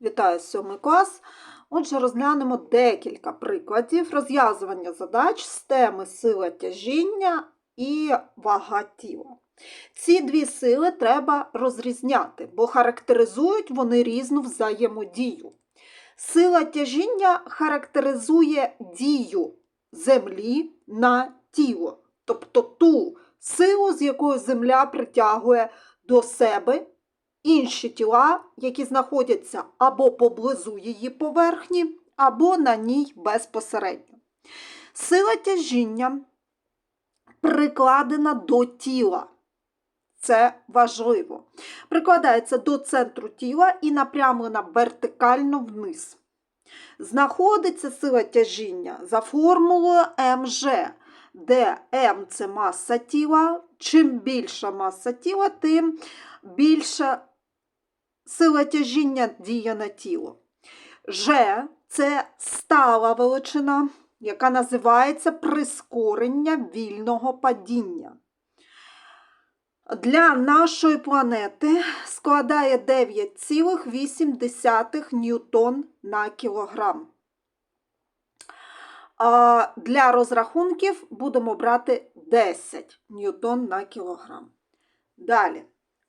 Вітаю сьомий клас. Отже, розглянемо декілька прикладів розв'язування задач з теми сила тяжіння і вага тіла. Ці дві сили треба розрізняти, бо характеризують вони різну взаємодію. Сила тяжіння характеризує дію землі на тіло, тобто ту силу, з якою земля притягує до себе інші тіла, які знаходяться або поблизу її поверхні, або на ній безпосередньо. Сила тяжіння прикладена до тіла. Це важливо. Прикладається до центру тіла і напрямлена вертикально вниз. Знаходиться сила тяжіння за формулою МЖ, де М це маса тіла. Чим більша маса тіла, тим більша сила тяжіння діє на тіло. Ж це стала величина, яка називається прискорення вільного падіння. Для нашої планети складає 9,8 ньютон на кілограм. Для розрахунків будемо брати 10 ньютон на кілограм. Далі,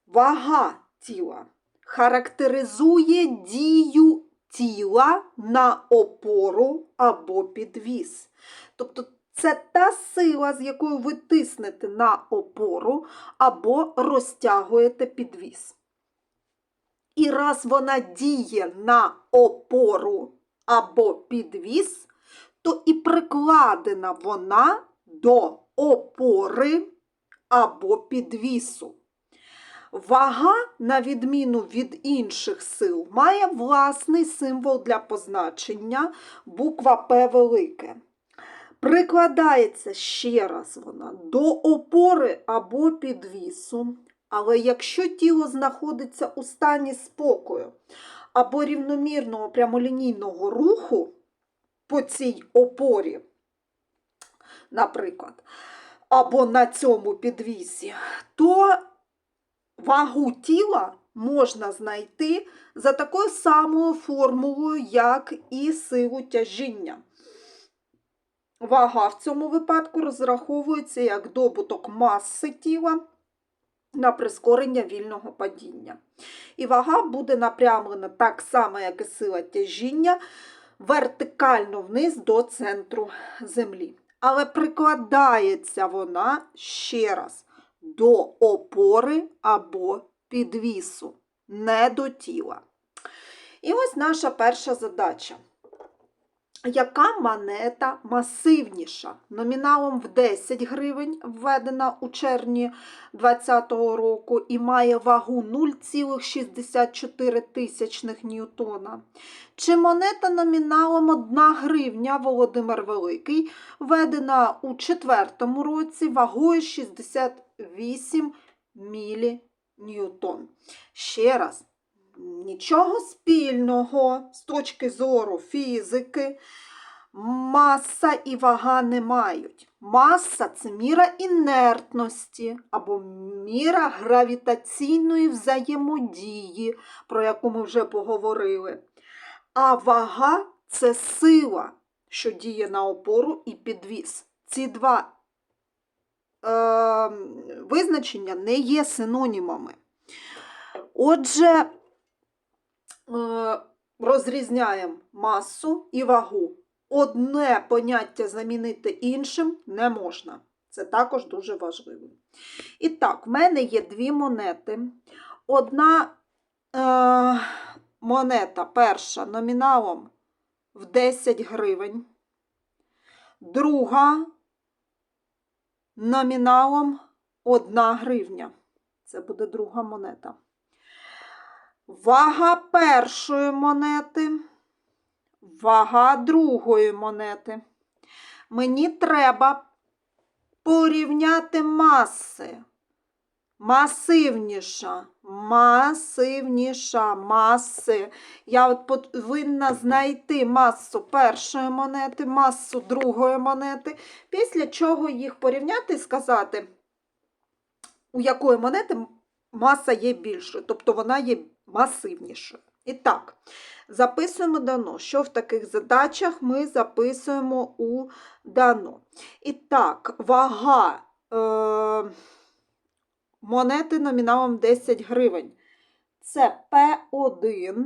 вага тіла характеризує дію тіла на опору або підвіз. Тобто це та сила, з якою ви тиснете на опору або розтягуєте підвіз. І раз вона діє на опору або підвіз, то і прикладена вона до опори або підвісу. Вага, на відміну від інших сил, має власний символ для позначення буква П велике. Прикладається ще раз вона до опори або підвісу, але якщо тіло знаходиться у стані спокою або рівномірного прямолінійного руху по цій опорі, наприклад, або на цьому підвісі, то вагу тіла можна знайти за такою самою формулою, як і силу тяжіння. Вага в цьому випадку розраховується як добуток маси тіла на прискорення вільного падіння. І вага буде напрямлена так само, як і сила тяжіння, вертикально вниз до центру землі. Але прикладається вона ще раз до опори або підвісу, не до тіла. І ось наша перша задача. Яка монета масивніша? Номіналом в 10 гривень введена у червні 2020 року і має вагу 0,64 тисячних ньютона. Чи монета номіналом 1 гривня Володимир Великий введена у четвертому році вагою 68 мілі ньютон. Ще раз, нічого спільного з точки зору фізики, маса і вага не мають. Маса це міра інертності або міра гравітаційної взаємодії, про яку ми вже поговорили. А вага це сила, що діє на опору і підвіз. Ці два е, визначення не є синонімами. Отже, розрізняємо масу і вагу. Одне поняття замінити іншим не можна. Це також дуже важливо. І так, в мене є дві монети. Одна е, монета перша номіналом в 10 гривень, друга номіналом 1 гривня. Це буде друга монета. Вага першої монети, вага другої монети. Мені треба порівняти маси. Масивніша, масивніша маси. Я от повинна знайти масу першої монети, масу другої монети, після чого їх порівняти і сказати, у якої монети маса є більшою, тобто вона є масивнішою. І так, записуємо дано. Що в таких задачах ми записуємо у дано. І так, вага е, монети номіналом 10 гривень. Це П1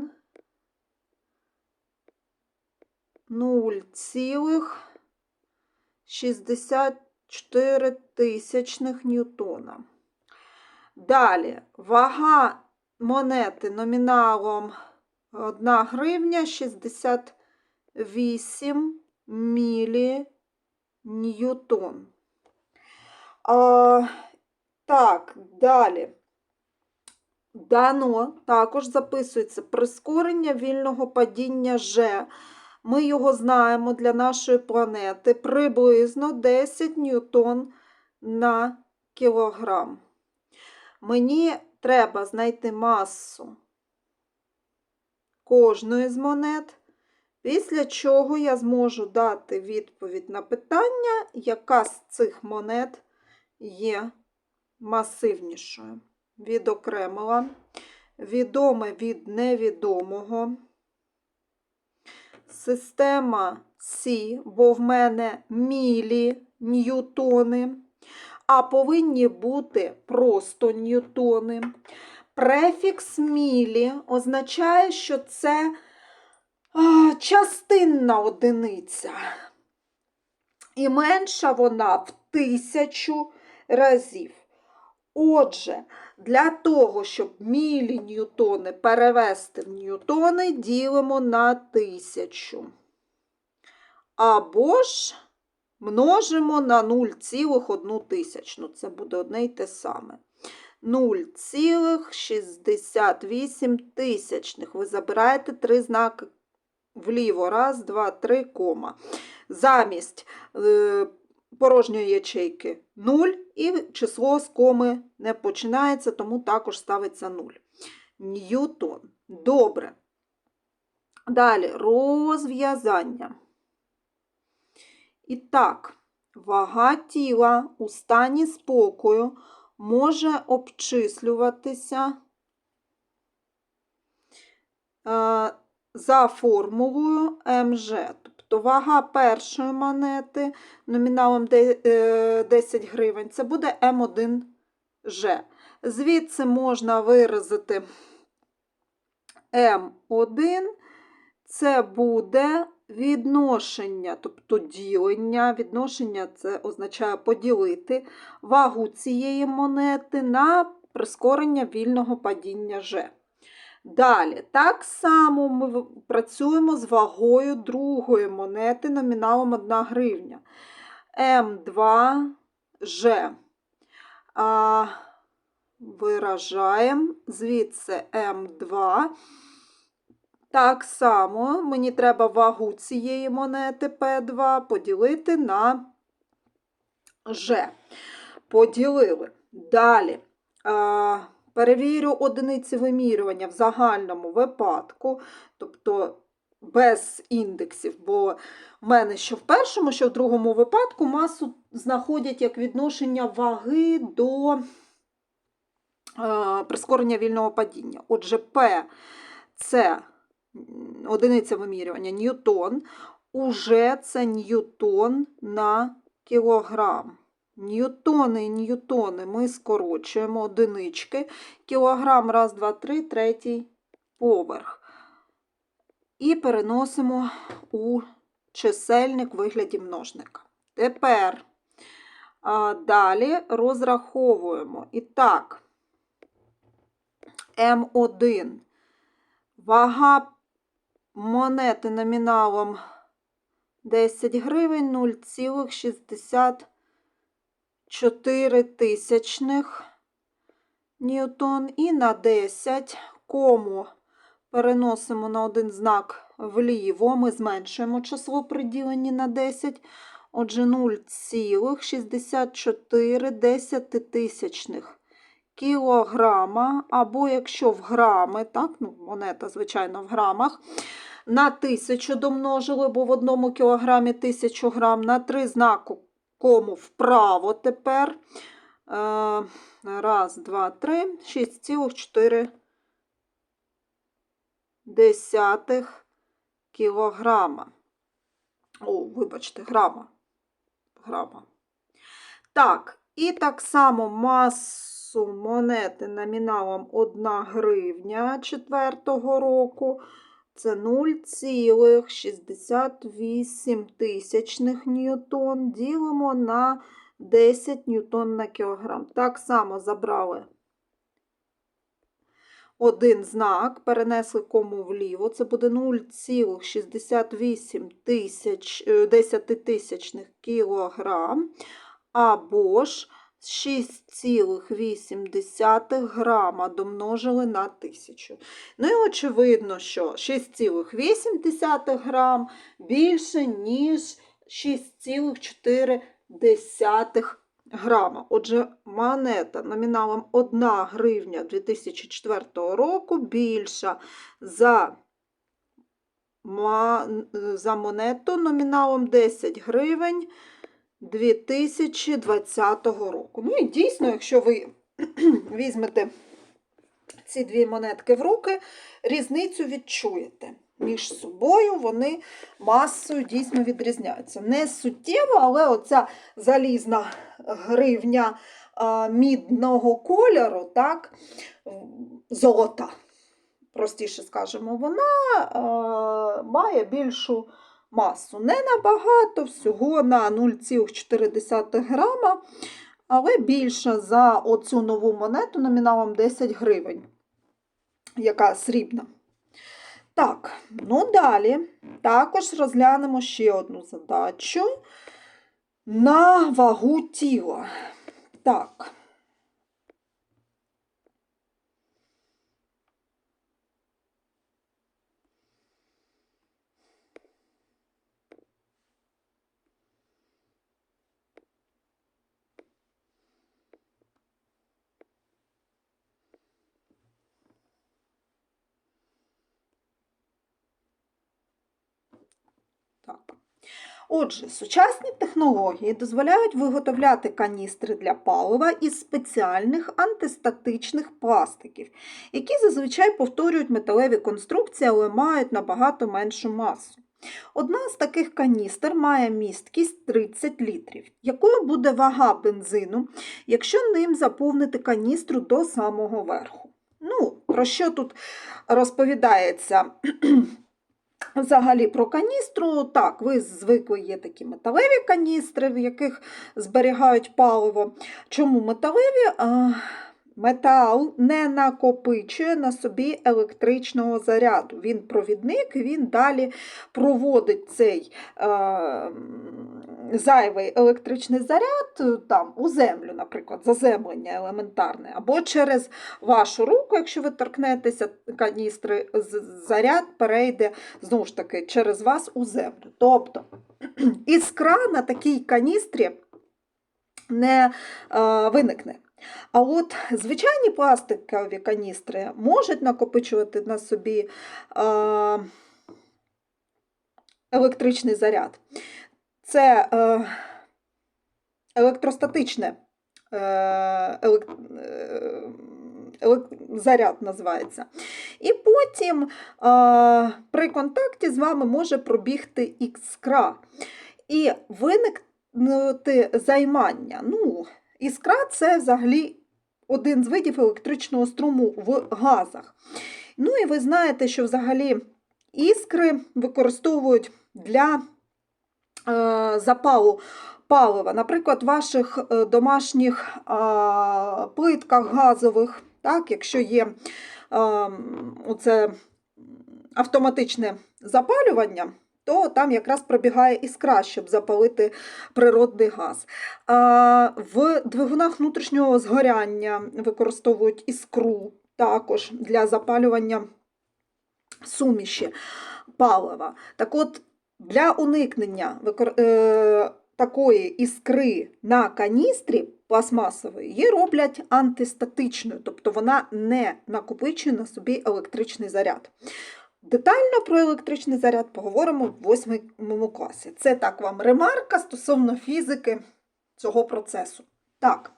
0,64 тисячних ньютона. Далі вага монети номіналом 1 гривня 68 мілі ньютон. А, так, далі. Дано також записується прискорення вільного падіння Ж. Ми його знаємо для нашої планети приблизно 10 ньютон на кілограм. Мені треба знайти масу кожної з монет, після чого я зможу дати відповідь на питання, яка з цих монет є масивнішою. Відокремила відоме від невідомого. Система Сі, бо в мене мілі ньютони, а повинні бути просто ньютони. Префікс мілі означає, що це частинна одиниця. І менша вона в тисячу разів. Отже, для того, щоб мілі ньютони перевести в ньютони, ділимо на тисячу. Або ж множимо на 0,1 тисячну. Це буде одне й те саме. 0,68 тисячних. Ви забираєте три знаки вліво. Раз, два, три, кома. Замість е, порожньої ячейки 0, і число з коми не починається, тому також ставиться 0. Ньютон. Добре. Далі розв'язання. І так, вага тіла у стані спокою може обчислюватися е, за формулою МЖ. Тобто вага першої монети номіналом е, 10 гривень це буде М1Ж. Звідси можна виразити М1, це буде відношення, тобто ділення. Відношення це означає поділити вагу цієї монети на прискорення вільного падіння Ж. Далі, так само ми працюємо з вагою другої монети номіналом 1 гривня. М2Ж. Виражаємо звідси М2. Так само мені треба вагу цієї монети П2 поділити на Ж. Поділили. Далі. Перевірю одиниці вимірювання в загальному випадку, тобто без індексів, бо в мене що в першому, що в другому випадку масу знаходять як відношення ваги до е, прискорення вільного падіння. Отже, П це одиниця вимірювання ньютон, уже це ньютон на кілограм. Ньютони і ньютони ми скорочуємо одинички. Кілограм, раз, два, три, третій поверх. І переносимо у чисельник вигляді множника. Тепер а, далі розраховуємо. І так, М1. Вага монети номіналом 10 гривень 0,64 тисячних ньютон. І на 10 кому переносимо на один знак вліво, ми зменшуємо число при діленні на 10. Отже, 0,64 десятитисячних кілограма, або якщо в грами, так, ну, монета, звичайно, в грамах, на тисячу домножили, бо в одному кілограмі тисячу грам, на три знаку кому вправо тепер. Е, Раз, два, три, 6,4 десятих кілограма. О, вибачте, грама. Грама. Так, і так само масу монети номіналом 1 гривня 4-го року. Це 0,68 тисячних ньютон. Ділимо на 10 ньютон на кілограм. Так само забрали один знак, перенесли кому вліво, це буде 0,68 тисяч, е, десятитисячних кілограм, або ж 6,8 грама домножили на тисячу. Ну і очевидно, що 6,8 грам більше, ніж 6,4 грама. Отже, монета номіналом 1 гривня 2004 року більша за, за монету номіналом 10 гривень 2020 року. Ну і дійсно, якщо ви візьмете ці дві монетки в руки, різницю відчуєте. Між собою вони масою дійсно відрізняються. Не суттєво, але оця залізна гривня мідного кольору, так, золота, простіше скажемо, вона має більшу масу. Не набагато, всього на 0,4 грама, але більша за оцю нову монету номіналом 10 гривень, яка срібна. Так, ну далі також розглянемо ще одну задачу на вагу тіла. Так. Так. Отже, сучасні технології дозволяють виготовляти каністри для палива із спеціальних антистатичних пластиків, які зазвичай повторюють металеві конструкції, але мають набагато меншу масу. Одна з таких каністр має місткість 30 літрів. Якою буде вага бензину, якщо ним заповнити каністру до самого верху? Ну, про що тут розповідається? Взагалі про каністру, так, ви звикли, є такі металеві каністри, в яких зберігають паливо. Чому металеві? Метал не накопичує на собі електричного заряду. Він провідник, він далі проводить цей е, зайвий електричний заряд е, там, у землю, наприклад, заземлення елементарне, або через вашу руку, якщо ви торкнетеся каністри, заряд перейде знову ж таки через вас у землю. Тобто іскра на такій каністрі не е, виникне. А от звичайні пластикові каністри можуть накопичувати на собі електричний заряд. Це е, електростатичне е, е, заряд називається. І потім при контакті з вами може пробігти іскра. І виникнути займання. Ну, іскра це взагалі один з видів електричного струму в газах. Ну і ви знаєте, що взагалі іскри використовують для е, запалу палива. Наприклад, в ваших е, домашніх е, плитках газових, так, якщо є е, оце автоматичне запалювання, то там якраз пробігає іскра, щоб запалити природний газ. В двигунах внутрішнього згоряння використовують іскру також для запалювання суміші палива. Так от, для уникнення е... такої іскри на каністрі пластмасової її роблять антистатичною, тобто вона не накопичує на собі електричний заряд. Детально про електричний заряд поговоримо в 8 класі. Це так вам ремарка стосовно фізики цього процесу. Так,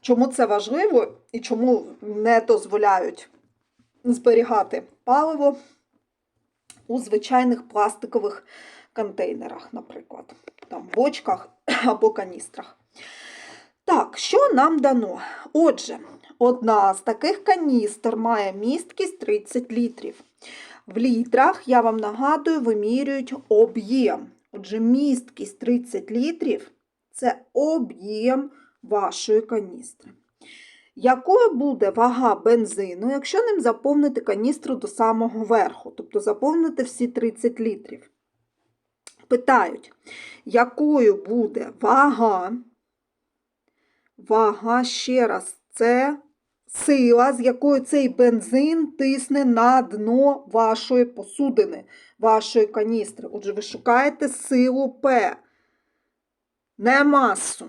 чому це важливо і чому не дозволяють зберігати паливо у звичайних пластикових контейнерах, наприклад, там бочках або каністрах. Так, що нам дано? Отже, одна з таких каністр має місткість 30 літрів. В літрах, я вам нагадую, вимірюють об'єм. Отже, місткість 30 літрів це об'єм вашої каністри. Якою буде вага бензину, якщо ним заповнити каністру до самого верху, тобто заповнити всі 30 літрів? Питають, якою буде вага? Вага, ще раз, це сила, з якою цей бензин тисне на дно вашої посудини, вашої каністри. Отже, ви шукаєте силу П, не масу.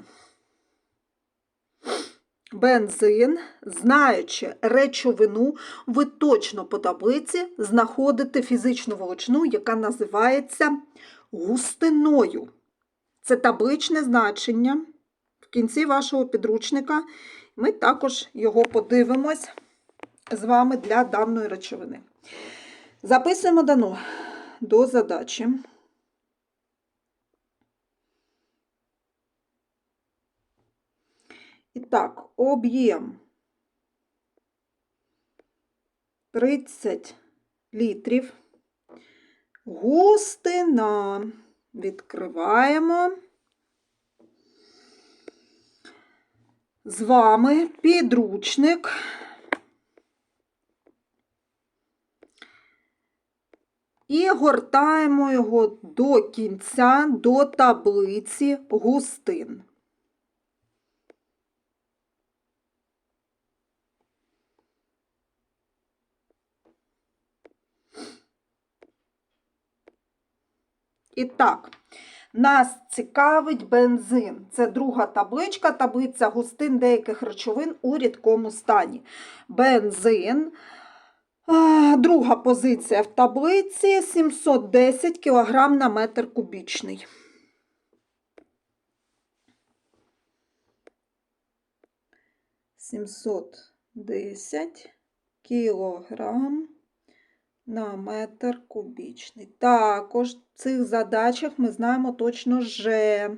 Бензин, знаючи речовину, ви точно по таблиці знаходите фізичну величину, яка називається густиною. Це табличне значення в кінці вашого підручника. Ми також його подивимось з вами для даної речовини. Записуємо дано до задачі. І так, об'єм 30 літрів. Густина. Відкриваємо. З вами підручник. І гортаємо його до кінця, до таблиці густин. І так, нас цікавить бензин. Це друга табличка, таблиця густин деяких речовин у рідкому стані. Бензин. Друга позиція в таблиці 710 кг на метр кубічний. Сімсот десять кілограм на метр кубічний. Також в цих задачах ми знаємо точно Ж.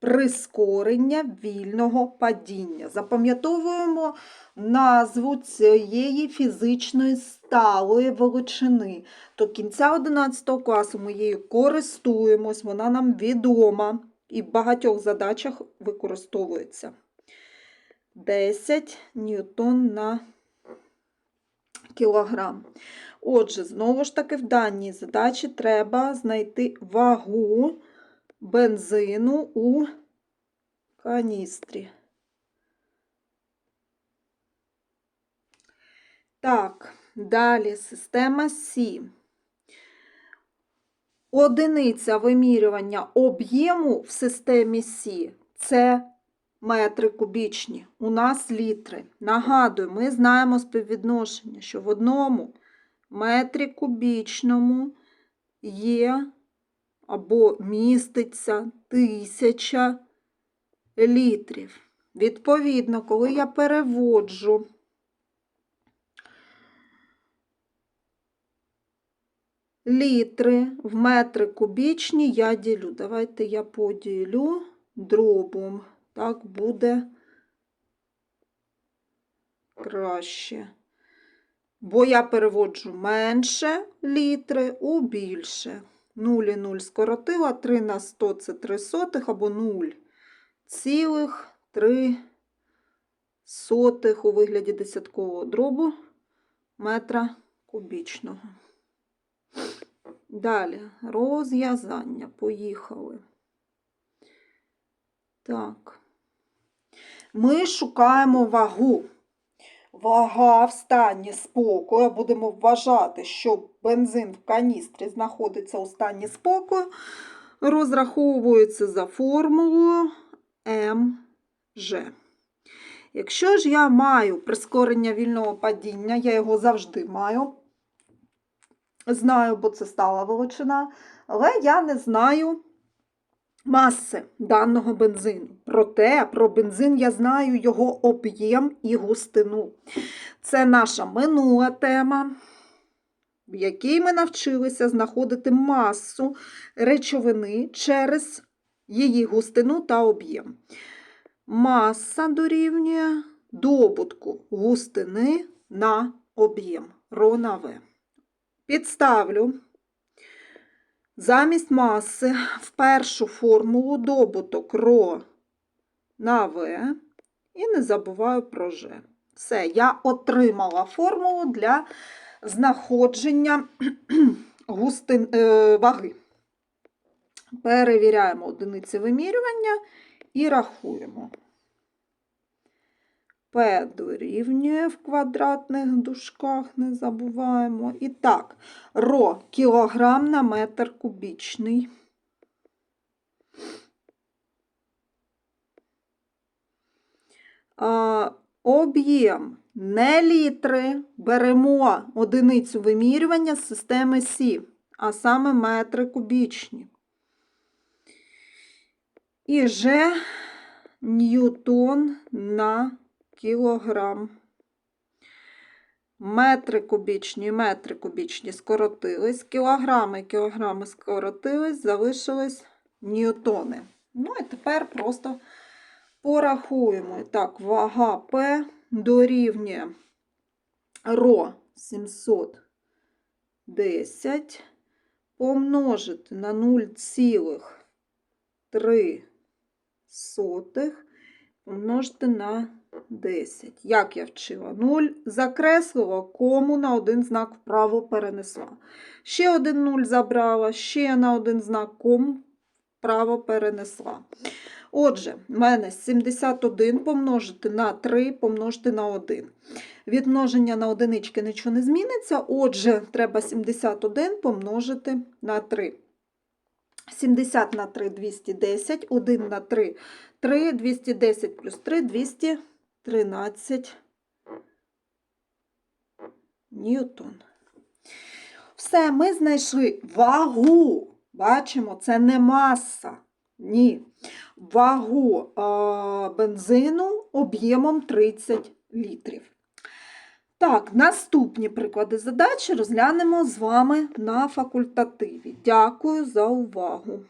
Прискорення вільного падіння. Запам'ятовуємо назву цієї фізичної сталої величини. До кінця 11 класу ми її користуємось, вона нам відома і в багатьох задачах використовується. 10 ньютон на кілограм. Отже, знову ж таки, в даній задачі треба знайти вагу бензину у каністрі. Так, далі система Сі. Одиниця вимірювання об'єму в системі Сі це метри кубічні. У нас літри. Нагадую, ми знаємо співвідношення, що в одному метрі кубічному є або міститься тисяча літрів. Відповідно, коли я переводжу літри в метри кубічні, я ділю. Давайте я поділю дробом. Так буде краще. Бо я переводжу менше літри у більше. 0 і 0 скоротила, 3 на 100 це 3 сотих або 0 цілих 3 сотих у вигляді десяткового дробу метра кубічного. Далі розв'язання. Поїхали. Так. Ми шукаємо вагу. Вага в стані спокою. Будемо вважати, що бензин в каністрі знаходиться у стані спокою. Розраховується за формулою МЖ. Якщо ж я маю прискорення вільного падіння, я його завжди маю. Знаю, бо це стала величина, але я не знаю маси даного бензину. Проте про бензин я знаю його об'єм і густину. Це наша минула тема. в якій ми навчилися знаходити масу речовини через її густину та об'єм. Маса дорівнює добутку густини на об'єм Ро на В. Підставлю замість маси в першу формулу добуток ро на В і не забуваю про Ж. Все, я отримала формулу для знаходження густин, е, ваги. Перевіряємо одиниці вимірювання і рахуємо. P дорівнює в квадратних дужках, не забуваємо. І так, ро кілограм на метр кубічний. Об'єм не літри. Беремо одиницю вимірювання з системи Сі, а саме метри кубічні. І же ньютон на кілограм. Метри кубічні, метри кубічні скоротились, кілограми, кілограми скоротились, залишились ньютони. Ну і тепер просто порахуємо. Так, вага П дорівнює ро 710 помножити на 0,3 помножити на 10. Як я вчила? 0 закреслила, кому на один знак вправо перенесла. Ще один 0 забрала, ще на один знак кому вправо перенесла. Отже, в мене 71 помножити на 3 помножити на 1. Від множення на одинички нічого не зміниться, отже, треба 71 помножити на 3. 70 на 3 – 210, 1 на 3 – 3, 210 плюс 3 – 213 ньютон. Все, ми знайшли вагу. Бачимо, це не маса. Ні. Вагу а, бензину об'ємом 30 літрів. Так, наступні приклади задачі розглянемо з вами на факультативі. Дякую за увагу!